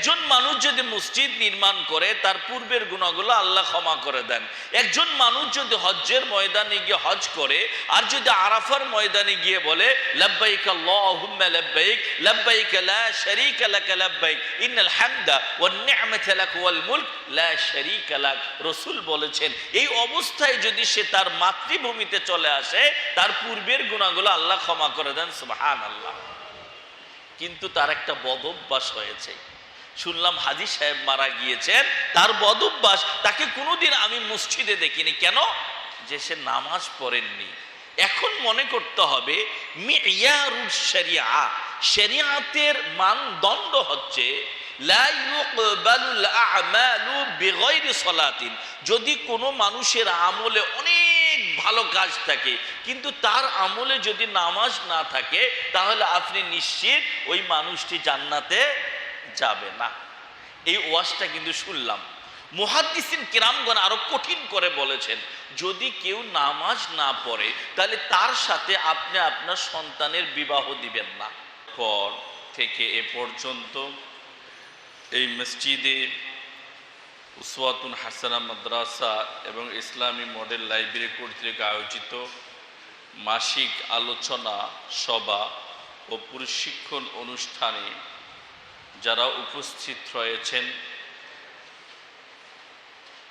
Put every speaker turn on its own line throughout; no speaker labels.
একজন মানুষ যদি মসজিদ নির্মাণ করে, তার পূর্বের গুণাগুলো আল্লাহ ক্ষমা করে দেন। একজন মানুষ যদি হজ্জের ময়দানে গিয়ে হজ করে, আর যদি আরাফার ময়দানে গিয়ে বলে রাসূল বলেছেন, এই অবস্থায় যদি সে তার মাতৃভূমিতে চলে আসে, তার পূর্বের গুণাগুলো আল্লাহ ক্ষমা করে দেন, সুবহানাল্লাহ। কিন্তু তার একটা বদ অভ্যাস হয়েছে। শুনলাম হাজি সাহেব মারা গিয়েছেন, তার বদভ্যাস, তাকে কোনোদিন আমি মসজিদে দেখিনি। কেন? যে সে নামাজ পড়েননি। এখন মনে করতে হবে শরিয়াতের মানদণ্ড হচ্ছে যদি কোনো মানুষের আমলে অনেক ভালো কাজ থাকে, কিন্তু তার আমলে যদি নামাজ না থাকে, তাহলে আপনি নিশ্চিত ওই মানুষটি জান্নাতে যাবে না এই ওয়াজটা কিন্তু শুনলাম। মুহাদ্দিসিন কিরামগণ আরও কঠিন করে বলেছেন, যদি কেউ নামাজ না পড়ে, তাহলে তার সাথে আপনি আপনার সন্তানের বিবাহ দিবেন না। পর থেকে এ পর্যন্ত এই মসজিদে উসওয়াতুন হাসানা মাদ্রাসা এবং ইসলামী মডেল লাইব্রেরি কর্তৃক আয়োজিত মাসিক আলোচনা সভা ও প্রশিক্ষণ অনুষ্ঠানে যারা উপস্থিত রয়েছেন,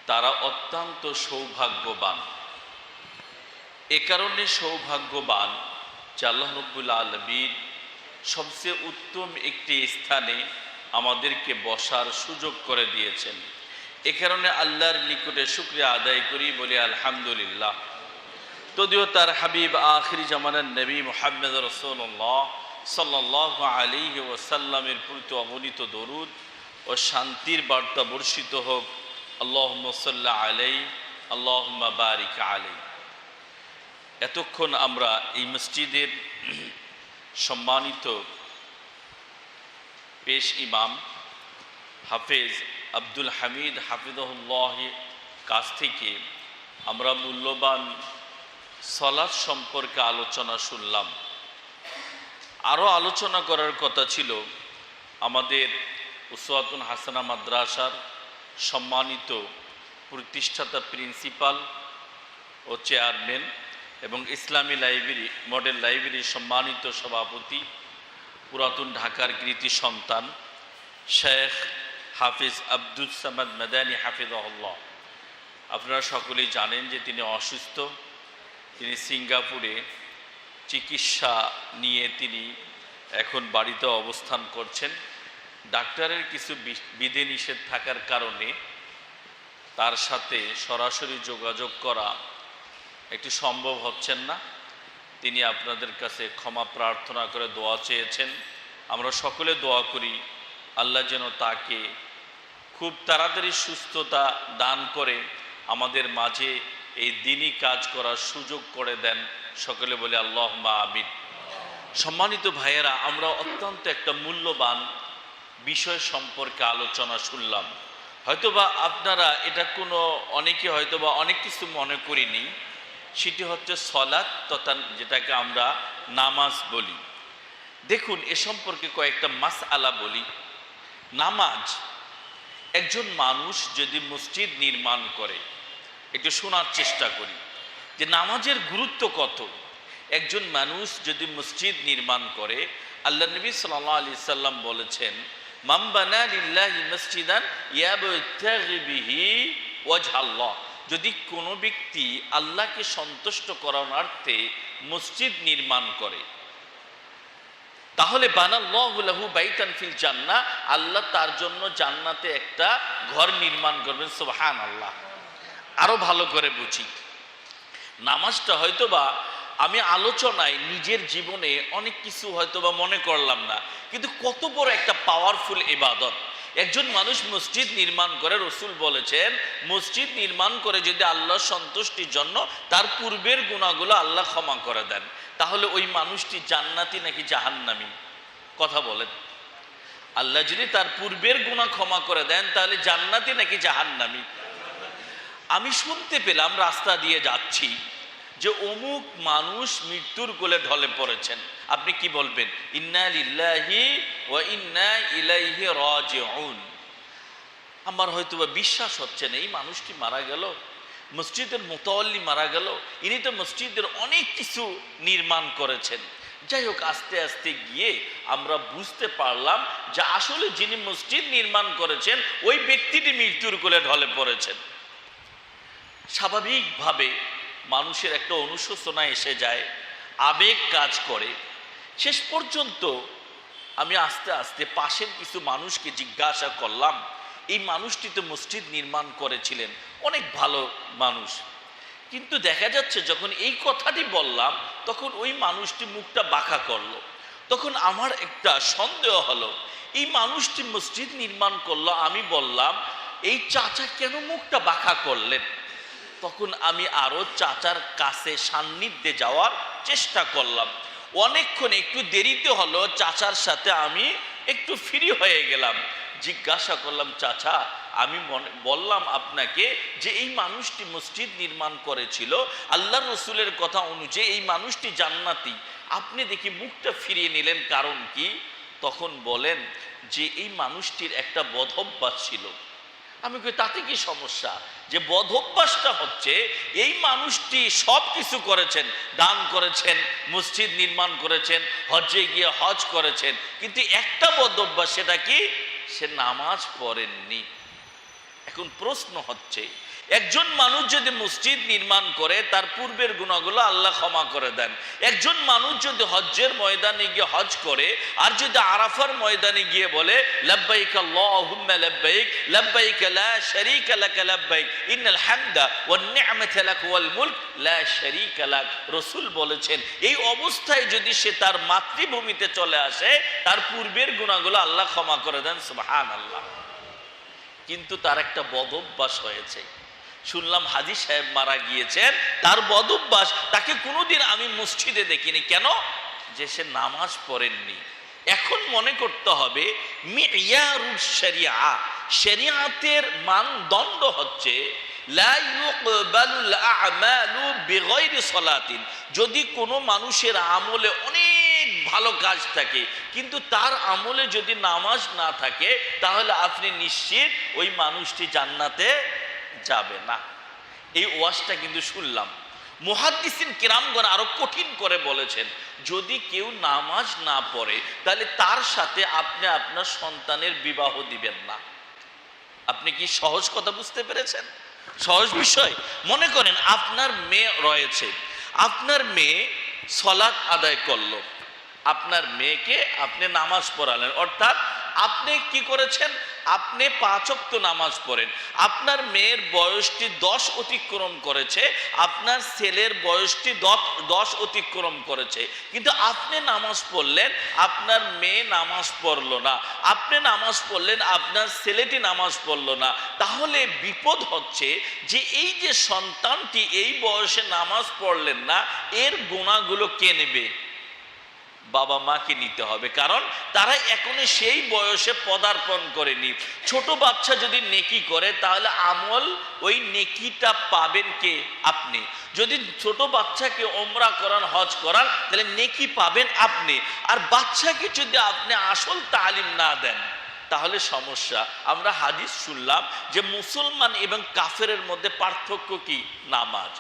তারা অত্যন্ত সৌভাগ্যবান। এ কারণে সৌভাগ্যবান যে আল্লাহ সবচেয়ে উত্তম একটি স্থানে আমাদেরকে বসার সুযোগ করে দিয়েছেন। এ কারণে আল্লাহর নিকটে শুক্রিয়া আদায় করি বলি আলহামদুলিল্লাহ। যদিও তার হাবিব আখিরি জামানের নবী মোহাম্মদ রসুল্লাহ সাল্লাহ আলী প্রতি অগণিত দরুদ ও শান্তির বার্তা বর্ষিত হোক। আল্লাহ সাল্লাহ আলাই আল্লাহ বারিক আলাই এতক্ষণ আমরা এই মসজিদের সম্মানিত পেশ ইমাম হাফেজ আব্দুল হামিদ হাফিদুল্লাহ কাছ থেকে আমরা মূল্যবান সলাদ সম্পর্কে আলোচনা শুনলাম। আরও আলোচনা করার কথা ছিল আমাদের উসওয়াতুন হাসানা মাদ্রাসার সম্মানিত প্রতিষ্ঠাতা প্রিন্সিপাল ও চেয়ারম্যান এবং ইসলামী লাইব্রেরি, মডেল লাইব্রেরির সম্মানিত সভাপতি, পুরাতন ঢাকার কৃতি সন্তান শেখ হাফিজ আব্দুল সামাদ মেদানী হাফিজহল্লাহ। আপনারা সকলেই জানেন যে তিনি অসুস্থ। তিনি সিঙ্গাপুরে চিকিৎসা নিয়ে তিনি এখন বাড়িতে অবস্থান করছেন। ডাক্তারের কিছু বিধিনিষেধ থাকার কারণে তার সাথে সরাসরি যোগাযোগ করা একটি সম্ভব হচ্ছেন না। তিনি আপনাদের কাছে ক্ষমা প্রার্থনা করে দোয়া চেয়েছেন। আমরা সকলে দোয়া করি, আল্লাহ যেন তাকে খুব তাড়াতাড়ি সুস্থতা দান করে আমাদের মাঝে এই দিনই কাজ করার সুযোগ করে দেন সকলে বলে আল্লাহ মা আমিন। সম্মানিত ভাইয়েরা, আমরা অত্যন্ত একটা মূল্যবান বিষয় সম্পর্কে আলোচনা শুনলাম। হয়তোবা আপনারা এটা কোনো, অনেকে হয়তোবা অনেক কিছু মনে করিনি, সেটি হচ্ছে সলাৎ তথা যেটাকে আমরা নামাজ বলি। দেখুন, এ সম্পর্কে কয়েকটা মাস আলা বলি। নামাজ, একজন মানুষ যদি মসজিদ নির্মাণ করে একটু শোনার চেষ্টা করি। যে নামাজের গুরুত্ব কত? একজন মানুষ যদি মসজিদ নির্মাণ করে আল্লাহ নবী সাল্লাহ আলি সাল্লাম বলেছেন মাম্বানা যদি কোনো ব্যক্তি আল্লাহকে সন্তুষ্ট করানোর্থে মসজিদ নির্মাণ করে, তাহলে বানাল্লাহু বাইতান ফিল জান্না আল্লাহ তার জন্য জান্নাতে একটা ঘর নির্মাণ করবেন সুবহান আল্লাহ আরও ভালো করে বুঝি। নামাজটা হয়তোবা আমি আলোচনায় নিজের জীবনে অনেক কিছু হয়তোবা মনে করলাম না, কিন্তু কত বড় একটা পাওয়ারফুল ইবাদত। একজন মানুষ মসজিদ নির্মাণ করে, রসুল বলেছেন, মসজিদ নির্মাণ করে যদি আল্লাহ সন্তুষ্টির জন্য তার পূর্বের গুণাগুলো আল্লাহ ক্ষমা করে দেন, তাহলে ওই মানুষটি জান্নাতি নাকি জাহান্নামি? কথা বলেন। আল্লাহ যদি তার পূর্বের গুণা ক্ষমা করে দেন, তাহলে জান্নাতি নাকি জাহান্নামি? আমি শুনতে পেলাম রাস্তা দিয়ে যাচ্ছি যে অমুক মানুষ মৃত্যুর কোলে ঢলে পড়েছেন। আপনি কি বলবেন? ইন্না ওয়া ইন্না ইলাইহি রাজিউন। আমার হয়তো বা বিশ্বাস হচ্ছে না, এই মানুষটি মারা গেল, মসজিদের মোতাল্লি মারা গেল, ইনি তো মসজিদের অনেক কিছু নির্মাণ করেছেন। যাই হোক, আস্তে আস্তে গিয়ে আমরা বুঝতে পারলাম যে আসলে যিনি মসজিদ নির্মাণ করেছেন, ওই ব্যক্তিটি মৃত্যুর কোলে ঢলে পড়েছেন। স্বাভাবিকভাবে মানুষের একটা অনুশোচনা এসে যায়, আবেগ কাজ করে। শেষ পর্যন্ত আমি আস্তে আস্তে পাশের কিছু মানুষকে জিজ্ঞাসা করলাম, এই মানুষটি তো মসজিদ নির্মাণ করেছিলেন, অনেক ভালো মানুষ। কিন্তু দেখা যাচ্ছে যখন এই কথাটি বললাম, তখন ওই মানুষটি মুখটা বাঁকা করল। তখন আমার একটা সন্দেহ হলো, এই মানুষটি মসজিদ নির্মাণ করল? আমি বললাম, এই চাচা কেন মুখটা বাঁকা করলেন? তখন আমি আরও চাচার কাছে সান্নিধ্যে যাওয়ার চেষ্টা করলাম। অনেকক্ষণ একটু দেরিতে হলো চাচার সাথে আমি একটু ফ্রি হয়ে গেলাম। জিজ্ঞাসা করলাম, চাচা, আমি বললাম আপনাকে যে এই মানুষটি মসজিদ নির্মাণ করেছিল আল্লাহ রসুলের কথা অনুযায়ী এই মানুষটি জান্নাতি। আপনি দেখি মুখটা ফিরিয়ে নিলেন, কারণ কি? তখন বলেন যে, এই মানুষটির একটা বধভ্যাস ছিল। আমি কই, তাতে কি সমস্যা? যে বধ অভ্যাসটা হচ্ছে, এই মানুষটি সব কিছু করেছেন, দান করেছেন, মসজিদ নির্মাণ করেছেন হজে গিয়ে হজ করেছেন, কিন্তু একটা বধ অভ্যাস সেটা কি? সে নামাজ পড়েননি। এখন প্রশ্ন হচ্ছে একজন মানুষ যদি মসজিদ নির্মাণ করে, তার পূর্বের গুণাগুলো আল্লাহ ক্ষমা করে দেন। একজন মানুষ যদি হজ্জের ময়দানে গিয়ে হজ করে, আর যদি আরাফার ময়দানে গিয়ে বলে রাসূল বলেছেন, এই অবস্থায় যদি সে তার মাতৃভূমিতে চলে আসে, তার পূর্বের গুণাগুলো আল্লাহ ক্ষমা করে দেন, সুবহানাল্লাহ। কিন্তু তার একটা বদভ্যাস হয়েছে। শুনলাম হাজি সাহেব মারা গিয়েছেন, তার বদভ্যাস, তাকে কোনোদিন আমি মসজিদে দেখিনি। কেন? যে সে নামাজ পড়েননি। এখন মনে করতে হবে শরিয়া, শরিয়াতের মানদণ্ড হচ্ছে যদি কোনো মানুষের আমলে অনেক ভালো কাজ থাকে, কিন্তু তার আমলে যদি নামাজ না থাকে, তাহলে আপনি নিশ্চিত ওই মানুষটি জান্নাতে যাবে, না। এই ওয়াজটা কিন্তু শুনলাম। মুহাদ্দিসিন কিরামগণ আরও কঠিন করে বলেছেন, যদি কেউ নামাজ না পড়ে, তাহলে তার সাথে আপনি আপনার সন্তানের বিবাহ দিবেন না। আপনি কি সহজ কথা বুঝতে পেরেছেন? সহজ বিষয়। মনে করেন আপনার মেয়ে রয়েছে, আপনার মেয়ে সলাৎ আদায় করল, আপনার মেয়েকে আপনি নামাজ পড়ালেন, অর্থাৎ আপনি কি করেছেন? আপনি পাঁচক্ত নামাজ পড়েন। আপনার মেয়ের বয়সটি দশ অতিক্রম করেছে, আপনার ছেলের বয়সটি দশ অতিক্রম করেছে। কিন্তু আপনি নামাজ পড়লেন, আপনার মেয়ে নামাজ পড়ল না। আপনি নামাজ পড়লেন, আপনার ছেলেটি নামাজ পড়ল না। তাহলে বিপদ হচ্ছে যে এই যে সন্তানটি এই বয়সে নামাজ পড়লেন না, এর গুণাগুলো কে নেবে? বাবা মাকে নিতে হবে। কারণ তারা এখনও সেই বয়সে পদার্পণ করেনি। ছোট বাচ্চা যদি নেকি করে, তাহলে আমল ওই নেকিটা পাবেন কে? আপনি। যদি ছোট বাচ্চাকে ওমরা করান, হজ করান, তাহলে নেকি পাবেন আপনি। আর বাচ্চাকে যদি আপনি আসল তালিম না দেন, তাহলে সমস্যা। আমরা হাদিস শুনলাম যে মুসলমান এবং কাফেরের মধ্যে পার্থক্য কি? নামাজ।